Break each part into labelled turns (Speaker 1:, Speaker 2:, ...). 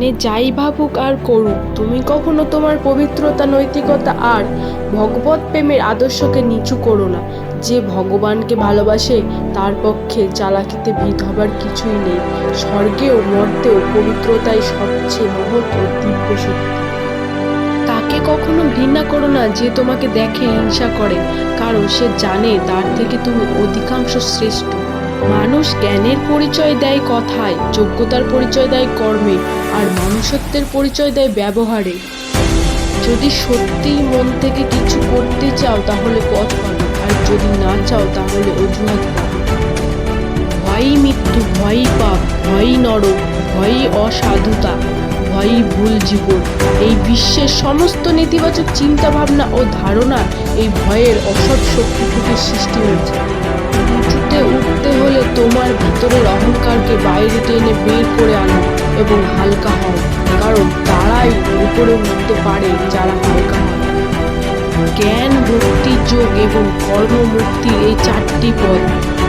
Speaker 1: মনে যাই ভাবুক আর করুক, তুমি কখনো তোমার পবিত্রতা, নৈতিকতা আর ভগবত প্রেমের আদর্শকে নিচু করো না। যে ভগবানকে ভালোবাসে, তার পক্ষে চালাকিতে ভীত হবার কিছুই নেই। স্বর্গেও, মর্তেও পবিত্রতাই সবচেয়ে মহৎ ও দিব্য শক্তি। তাকে কখনো ঘৃণা করো না যে তোমাকে দেখে হিংসা করে, কারণ সে জানে তার থেকে তুমি অধিকাংশ শ্রেষ্ঠ। মানুষ জ্ঞানের পরিচয় দেয় কথায়, যোগ্যতার পরিচয় দেয় কর্মে, আর মানুষত্বের পরিচয় দেয় ব্যবহারে। যদি সত্যিই মন থেকে কিছু করতে চাও, তাহলে পথ পাবে, আর যদি না চাও, তাহলে অজুহাত পাবে। ভয়ই মৃত্যু, ভয়ই পাপ, ভয়ই নরক ভয়ই অসাধুতা, ভয়ই ভুল জীবন। এই বিশ্বের সমস্ত নেতিবাচক চিন্তা ভাবনা ও ধারণা এই ভয়ের অসৎ শক্তি থেকে সৃষ্টি হয়েছে। তোমার ভিতরের অহংকারকে বাইরে টেনে বের করে আনো এবং হালকা হও, কারণ তারাই উপরে উঠতে পারে যারা হালকা হয়। জ্ঞান, ভক্তি, যোগ এবং কর্মমুক্তির এই চারটি পথ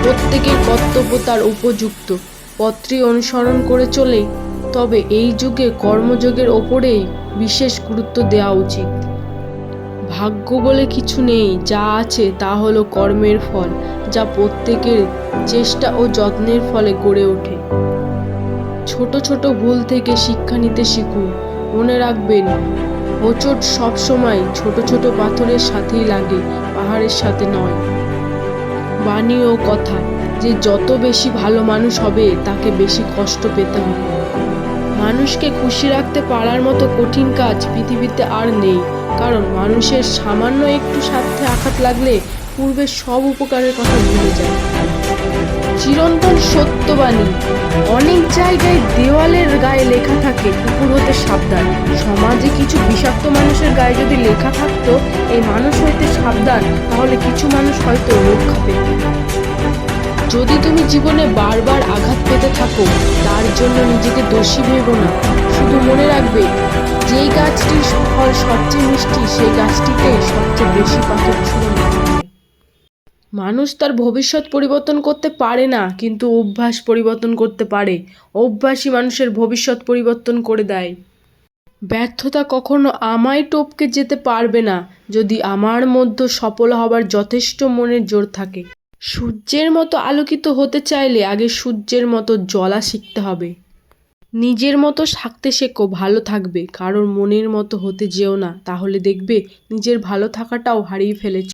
Speaker 1: প্রত্যেকের কর্তব্য তার উপযুক্ত। পত্রী অনুসরণ করে চলে, তবে এই যুগে কর্মযোগের ওপরেই বিশেষ গুরুত্ব দেওয়া উচিত। ভাগ্য বলে কিছু নেই, যা আছে তা হলো কর্মের ফল, যা প্রত্যেকের চেষ্টা ও যত্নের ফলে গড়ে ওঠে। ছোট ছোট ভুল থেকে শিক্ষা নিতে শিখুন। মনে রাখবেন হোঁচট সবসময় ছোট ছোট পাথরের সাথেই লাগে, পাহাড়ের সাথে নয়। বাণী ও কথা, যে যত বেশি ভালো মানুষ হবে, তাকে বেশি কষ্ট পেতে হবে। মানুষকে খুশি রাখতে পারার মতো কঠিন কাজ পৃথিবীতে আর নেই। কারণ মানুষের সামান্য একটু স্বার্থে আঘাত লাগলে পূর্বের সব উপকারের কথা ভুলে যায়। চিরন্তন সত্যবাণী। অনেক জায়গায় দেওয়ালের গায়ে লেখা থাকে, কুকুর হতে সাবধান। সমাজে কিছু বিষাক্ত মানুষের গায়ে যদি লেখা থাকতো, এই মানুষ হইতে সাবধান, তাহলে কিছু মানুষ হয়তো রক্ষা পেত। যদি তুমি জীবনে বারবার আঘাত পেতে থাকো, তার জন্য নিজেকে দোষী ভেবো না। শুধু মনে রাখবে, যেই গাছটির ফল সবচেয়ে মিষ্টি, সেই গাছটিতে সবচেয়ে বেশি পাথর ছুঁড়ে মানুষ তার ভবিষ্যৎ পরিবর্তন করতে পারে না, কিন্তু অভ্যাস পরিবর্তন করতে পারে। অভ্যাসই মানুষের ভবিষ্যৎ পরিবর্তন করে দেয়। ব্যর্থতা কখনো আমায় টপকে যেতে পারবে না, যদি আমার মধ্যে সফল হবার যথেষ্ট মনের জোর থাকে। সূর্যের মতো আলোকিত হতে চাইলে আগে সূর্যের মতো জলা শিখতে হবে। নিজের মতো থাকতে শেখো, ভালো থাকবে। কারোর মনের মতো হতে যেও না, তাহলে দেখবে নিজের ভালো থাকাটাও হারিয়ে ফেলেছ।